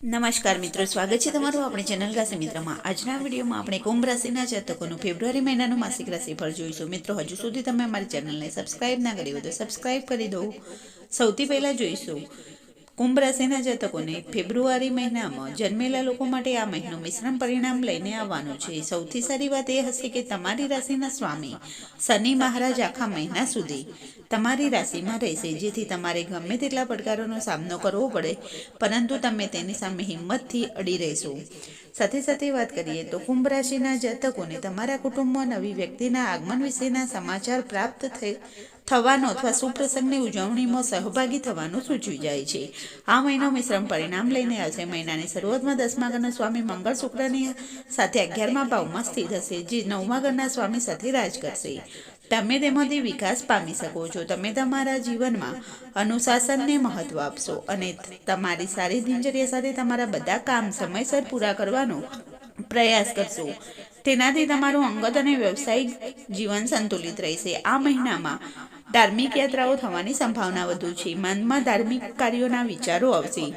નમસ્કાર મિત્રો, સ્વાગત છે તમારું આપણી ચેનલ રાશિ મિત્રમાં. આજના વિડીયોમાં આપણે કુંભ રાશિના જાતકોનું ફેબ્રુઆરી મહિનાનું માસિક રાશિફળ જોઈશું. મિત્રો, હજુ સુધી તમે અમારી ચેનલને સબસ્ક્રાઇબ ના કરી હોય તો સબસ્ક્રાઇબ કરી દો. સૌથી પહેલાં જોઈશું કુંભ રાશિના જાતકોને ફેબ્રુઆરી મહિનામાં જન્મેલા લોકો માટે આ મહિનો મિશ્રમ પરિણામ લઈને આવવાનો છે. સૌથી સારી વાત એ હશે કે તમારી રાશિના સ્વામી શનિ મહારાજ આખા મહિના સુધી તમારી રાશિમાં રહેશે. જેથી તમારે ગમે તેટલા પડકારોનો સામનો કરવો પડે, પરંતુ તમે તેની સામે હિંમતથી અડી રહેશો. સાથે સાથે વાત કરીએ તો કુંભ રાશિના જાતકોને તમારા કુટુંબમાં નવી વ્યક્તિના આગમન વિશેના સમાચાર પ્રાપ્ત થવાનો અથવા સુપ્રસંગની ઉજવણીમાં સહભાગી થવાનું સૂચવી જાય છે. આ મહિનો મિશ્રમ પરિણામ લઈને આવશે મહિનાની શરૂઆતમાં દસમા ઘરના સ્વામી મંગળ શુક્રની સાથે અગિયારમા ભાવમાં સ્થિત હશે, જે નવમા ઘરના સ્વામી સાથે રાજ કરશે. તમે તેમાંથી વિકાસ પામી શકો છો. તમે તમારા જીવનમાં અનુશાસનને મહત્વ આપશો અને તમારી સારી દિનચર્યા સાથે તમારા બધા કામ સમયસર પૂરા કરવાનો પ્રયાસ કરશો. તેનાથી તમારું અંગત અને વ્યવસાયિક જીવન સંતુલિત રહેશે. આ મહિનામાં ધાર્મિક યાત્રાઓ થવાની સંભાવના વધુ છે. મનમાં ધાર્મિક કાર્યોના વિચારો આવશે.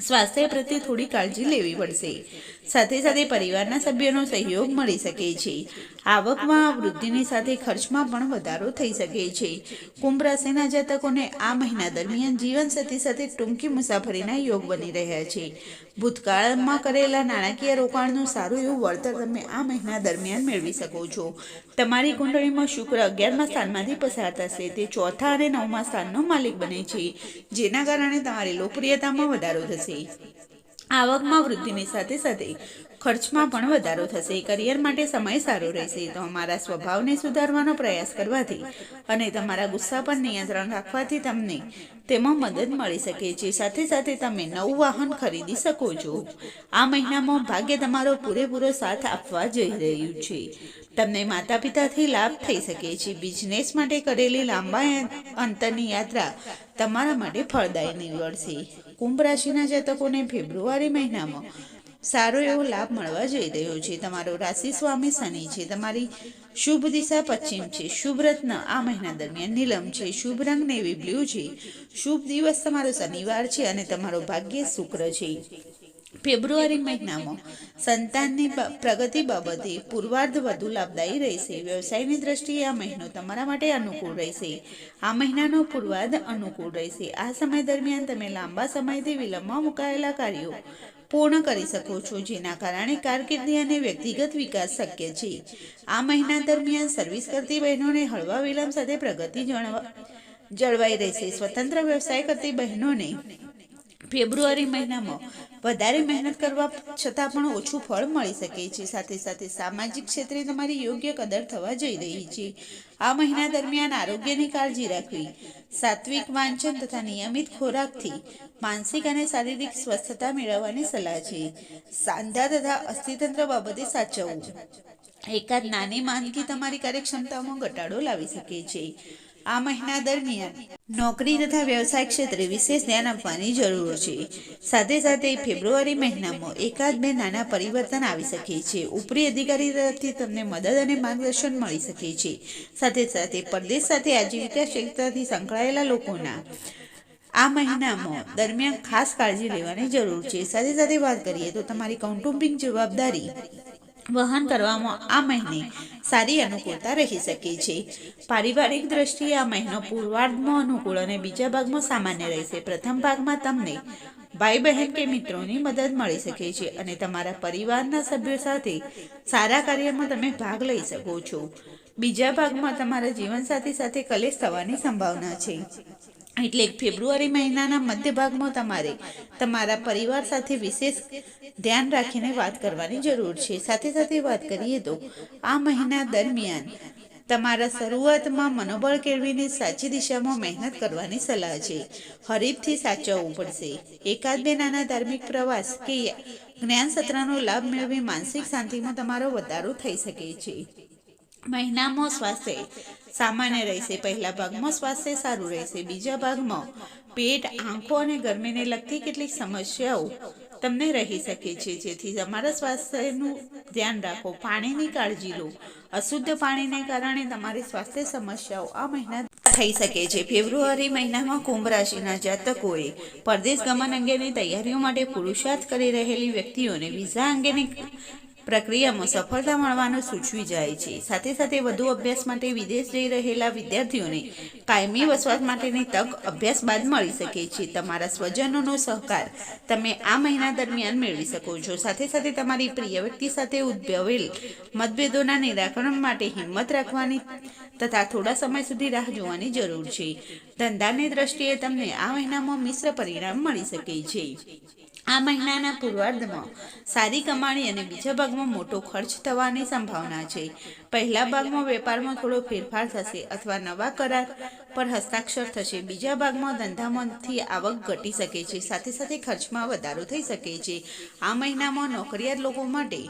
સ્વાસ્થ્ય પ્રત્યે થોડી કાળજી લેવી પડશે. સાથે સાથે પરિવારના સભ્યોનો સહયોગ મળી શકે છે. આવકમાં વૃદ્ધિની સાથે ખર્ચમાં પણ વધારો થઈ શકે છે. કુંભ રાશિના જાતકોને આ મહિના દરમિયાન જીવનસાથી સાથે ટૂંકી મુસાફરીના યોગ બની રહ્યા છે. ભૂતકાળમાં કરેલા નાણાકીય રોકાણનું સારું એવું વળતર તમે આ મહિના દરમિયાન મેળવી શકો છો. તમારી કુંડળીમાં શુક્ર અગિયારમા સ્થાનમાંથી પસાર થશે. તે ચોથા અને નવમા સ્થાનનો માલિક બને છે. જેના કારણે તમારી લોકપ્રિયતામાં વધારો થશે. આવકમાં વૃદ્ધિની સાથે સાથે ખર્ચમાં પણ વધારો થશે. કરિયર માટે સમય સારો રહેશે. તો અમારા સ્વભાવને સુધારવાનો પ્રયાસ કરવાથી અને તમારા ગુસ્સા પર નિયંત્રણ રાખવાથી તમને તેમાં મદદ મળી શકે છે. સાથે સાથે તમે નવું વાહન ખરીદી શકો છો. આ મહિનામાં ભાગ્ય તમારો પૂરેપૂરો સાથ આપવા જઈ રહ્યું છે. તમને માતા પિતાથી લાભ થઈ શકે છે. બિઝનેસ માટે કરેલી લાંબા અંતરની યાત્રા તમારા માટે ફળદાયી નીવડશે. કુંભ રાશિના જાતકોને ફેબ્રુઆરી મહિનામાં સારો એવો લાભ મળવા જઈ રહ્યો છે. તમારો રાશિ સ્વામી શનિ છે. તમારી શુભ દિશા પશ્ચિમ છે. શુભ રત્ન આ મહિના દરમિયાન નીલમ છે. શુભ રંગ નેવી બ્લુ છે. શુભ દિવસ તમારો શનિવાર છે અને તમારો ભાગ્ય શુક્ર છે. ફેબ્રુઆરી મહિનામાં સંતાનની પ્રગતિ બાબતે પૂર્વાર્ધ વધુ લાભદાયી રહેશે. વ્યવસાયની દ્રષ્ટિએ આ મહિનો તમારા માટે અનુકૂળ રહેશે. આ મહિનાનો પૂર્વાર્ધ અનુકૂળ રહેશે. આ સમય દરમિયાન તમે લાંબા સમયથી વિલંબમાં મુકાયેલા કાર્યો પૂર્ણ કરી શકો છો, જેના કારણે કારકિર્દી અને વ્યક્તિગત વિકાસ શક્ય છે. આ મહિના દરમિયાન સર્વિસ કરતી બહેનોને હળવા વિલંબ સાથે પ્રગતિ જળવાઈ રહેશે. સ્વતંત્ર વ્યવસાય કરતી બહેનોને ફેબ્રુઆરી મહિનામાં. વધારે મહેનત કરવા છતાં પણ ઓછું ફળ મળી શકે છે. સાથે સાથે સામાજિક ક્ષેત્રે તમારી યોગ્ય કદર થવા જઈ રહી છે. આ મહિના દરમિયાન આરોગ્યની કાળજી રાખવી, સાત્વિક વાંચન તથા નિયમિત ખોરાકથી માનસિક અને શારીરિક સ્વસ્થતા મેળવવાની સલાહ છે. સાંધા તથા અસ્થિતંત્ર બાબતે સાચવવું. એકાદ નાની માંદગી તમારી કાર્યક્ષમતામાં ઘટાડો લાવી શકે છે. આ મહિના દરમિયાન નોકરી તથા વ્યવસાય ક્ષેત્રે વિશેષ ધ્યાન આપવાની જરૂર છે. સાથે સાથે ફેબ્રુઆરી મહિનામાં એકાદ બે નાના પરિવર્તન આવી શકે છે. ઉપરી અધિકારી તરફથી તમને મદદ અને માર્ગદર્શન મળી શકે છે. સાથે સાથે પરદેશ સાથે આજીવિકા ક્ષેત્રથી સંકળાયેલા લોકોના આ મહિનામાં દરમિયાન ખાસ કાળજી લેવાની જરૂર છે. સાથે સાથે વાત કરીએ તો તમારી કૌટુંબિક જવાબદારી વહન કરવામાં આ મહિને સારી અનુકૂળતા રહી શકે છે. પારિવારિક દ્રષ્ટિએ આ મહિનો પૂર્વાર્ધમાં અનુકૂળ અને બીજા ભાગમાં સામાન્ય રહેશે. પ્રથમ ભાગમાં તમને ભાઈ બહેન કે મિત્રોની મદદ મળી શકે છે અને તમારા પરિવારના સભ્યો સાથે સારા કાર્યમાં તમે ભાગ લઈ શકો છો. બીજા ભાગમાં તમારા જીવનસાથી સાથે કલેશ થવાની સંભાવના છે. એટલે ફેબ્રુઆરી મહિનાના મધ્ય ભાગમાં તમારે તમારા પરિવાર સાથે વિશેષ ધ્યાન રાખીને વાત કરવાની જરૂર છે. સાથે સાથે વાત કરીએ તો આ મહિના દરમિયાન તમારા શરૂઆતમાં મનોબળ કેળવીને સાચી દિશામાં મહેનત કરવાની સલાહ છે. હરીફથી સાચવવું પડશે. એકાદ બે નાના ધાર્મિક પ્રવાસ કે જ્ઞાન સત્રનો લાભ મેળવી માનસિક શાંતિમાં તમારો વધારો થઈ શકે છે. મહિનામાં સ્વાસ્થ્ય સામાન્ય રહેશે. પહેલા ભાગમાં સ્વાસ્થ્ય સારું રહેશે. બીજા ભાગમાં પેટ, આંખો અને ગરમીને લગતી કેટલીક સમસ્યાઓ તમને રહી શકે છે. જેથી તમારા સ્વાસ્થ્યનું ધ્યાન રાખો. પાણીની કાળજી લો. અશુદ્ધ પાણીને કારણે તમારી સ્વાસ્થ્ય સમસ્યાઓ આ મહિના થઈ શકે છે. ફેબ્રુઆરી મહિનામાં કુંભ રાશિના જાતકોએ પરદેશ ગમન અંગેની તૈયારીઓ માટે પુરુષાર્થ કરી રહેલી વ્યક્તિઓને વિઝા અંગેની પ્રક્રિયામાં સફળતા મળવાનું સૂચવી જાય છે. સાથે સાથે વધુ અભ્યાસ માટે વિદેશ જઈ રહેલા વિદ્યાર્થીઓને કાયમી વસવાટ માટેની તક અભ્યાસ બાદ મળી શકે છે. તમારા સ્વજનોનો સહકાર તમે આ મહિના દરમિયાન મેળવી શકો છો. સાથે સાથે તમારી પ્રિય વ્યક્તિ સાથે ઉદ્ભવેલ મતભેદોના નિરાકરણ માટે હિંમત રાખવાની તથા થોડા સમય સુધી રાહ જોવાની જરૂર છે. ધંધાની દ્રષ્ટિએ તમને આ મહિનામાં મિશ્ર પરિણામ મળી શકે છે. આ મહિનાના પૂર્વાર્ધમાં સારી કમાણી અને બીજા ભાગમાં મોટો ખર્ચ થવાની સંભાવના છે. પહેલા ભાગમાં વેપારમાં થોડો ફેરફાર થશે અથવા નવા કરાર પર હસ્તાક્ષર થશે. બીજા ભાગમાં ધંધામાંથી આવક ઘટી શકે છે. સાથે સાથે ખર્ચમાં વધારો થઈ શકે છે. આ મહિનામાં નોકરિયાત લોકો માટે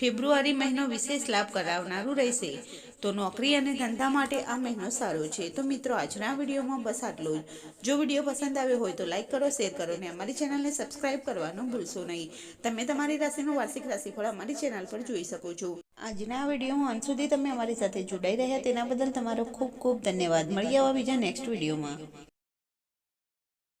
ફેબ્રુઆરી મહિનો વિશેષ લાભ કરાવનારું રહેશે. તો નોકરી અને ધંધા માટે આ મહિનો સારો છે. તો મિત્રો, આજના વિડીયોમાં બસ આટલું જ. વીડિયો પસંદ આવ્યો હોય તો લાઈક કરો, શેર કરો અને અમારી ચેનલને સબસ્ક્રાઇબ કરવાનું ભૂલશો નહીં. તમે તમારી રાશિનું વાર્ષિક રાશિફળ અમારી ચેનલ પર જોઈ શકો છો. આજના વિડીયોમાં અંત સુધી તમે અમારી સાથે જોડાઈ રહ્યા. તેના બદલ તમારો ખૂબ ખૂબ ધન્યવાદ. મળી આવા બીજા નેક્સ્ટ વિડીયોમાં.